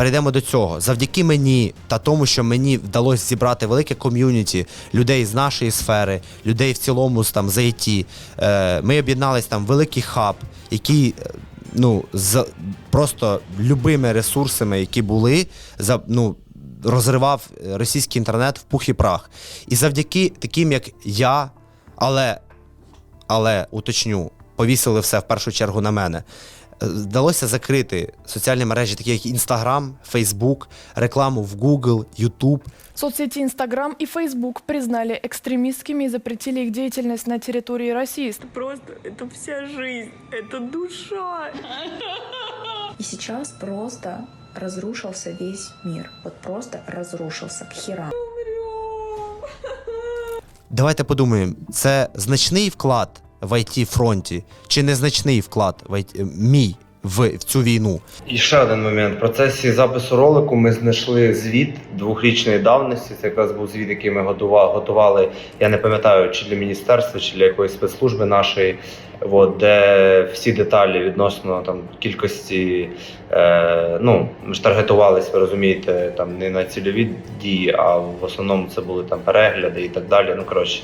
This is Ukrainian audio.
перейдемо до цього. Завдяки мені та тому, що мені вдалося зібрати велике ком'юніті людей з нашої сфери, людей в цілому з там з IT, е, Ми об'єднались там в великий хаб, який е, ну з просто любими ресурсами, які були, за ну. Розривав російський інтернет в пух і прах. І завдяки таким, як я, але але уточню, повісили все в першу чергу на мене Е, Вдалося закрити соціальні мережі, такі як Instagram, Facebook, рекламу в Google, YouTube. Соцсети Инстаграм и Фейсбук признали экстремистскими и запретили их деятельность на территории России. Просто это вся жизнь, это душа. И сейчас просто разрушился весь мир. Вот просто разрушился к херам. Давайте подумаємо, це значний вклад в it фронті чи незначний вклад в IT, мій в, в цю війну? І ще один момент. В процесі запису ролику ми знайшли звіт двохрічної давності. Це якраз був звіт, який ми готували я не пам'ятаю, чи для міністерства, чи для якоїсь спецслужби нашої, от, де всі деталі відносно там кількості. Е, ну, ми ж таргетувались, ви розумієте, там не на цільові дії, а в основному це були там перегляди і так далі. Ну коротше.